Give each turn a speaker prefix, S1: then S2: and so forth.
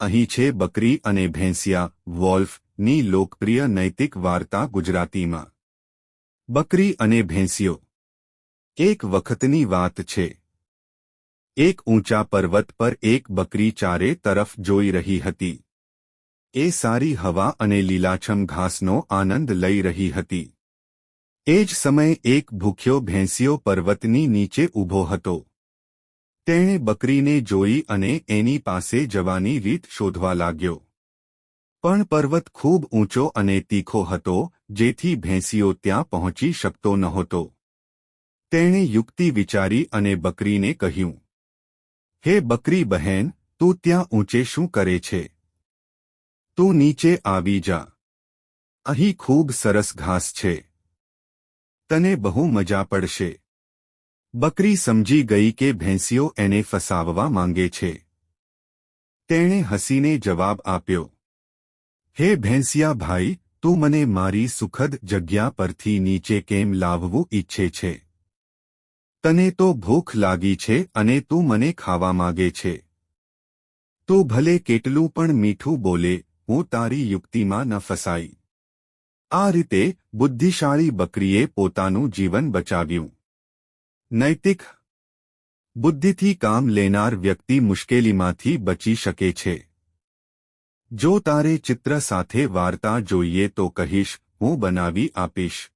S1: અહીં છે બકરી અને ભેંસિયા વોલ્ફની લોકપ્રિય નૈતિક વાર્તા ગુજરાતીમાં. બકરી અને ભેંસિયો. એક વખતની વાત છે. એક ઊંચા પર્વત પર એક બકરી ચારે તરફ જોઈ રહી હતી. એ સારી હવા અને લીલાછમ ઘાસનો આનંદ લઈ રહી હતી. એ જ સમયે એક ભૂખ્યો ભેંસિયો પર્વતની નીચે ઊભો હતો. તેણે બકરીને જોઈ અને એની પાસે જવાની રીત શોધવા લાગ્યો. પણ પર્વત ખૂબ ઊંચો અને તીખો હતો, જેથી ભેંસીઓ ત્યાં પહોંચી શકતો નહોતો. તેણે યુક્તિ વિચારી અને બકરીને કહ્યું, હે બકરી બહેન, તું ત્યાં ઊંચે શું કરે છે? તું નીચે આવી જા. અહીં ખૂબ સરસ ઘાસ છે. તને બહુ મજા પડશે. બકરી સમજી ગઈ કે ભેંસીઓ એને ફસાવવા માંગે છે. તેણે હસીને જવાબ આપ્યો, હે ભેંસિયા ભાઈ, તું મને મારી સુખદ જગ્યા પરથી નીચે કેમ લાવવું ઈચ્છે છે? તને તો ભૂખ લાગી છે અને તું મને ખાવા માગે છે. તું ભલે કેટલું પણ મીઠું બોલે, હું તારી યુક્તિમાં ન ફસાઈ. આ રીતે બુદ્ધિશાળી બકરીએ પોતાનું જીવન બચાવ્યું. નૈતિક બુદ્ધિથી કામ લેનાર વ્યક્તિ મુશ્કેલીમાંથી બચી શકે છે. જો તારે ચિત્ર સાથે વાર્તા જોઈએ તો કહીશ, હું બનાવી આપીશ.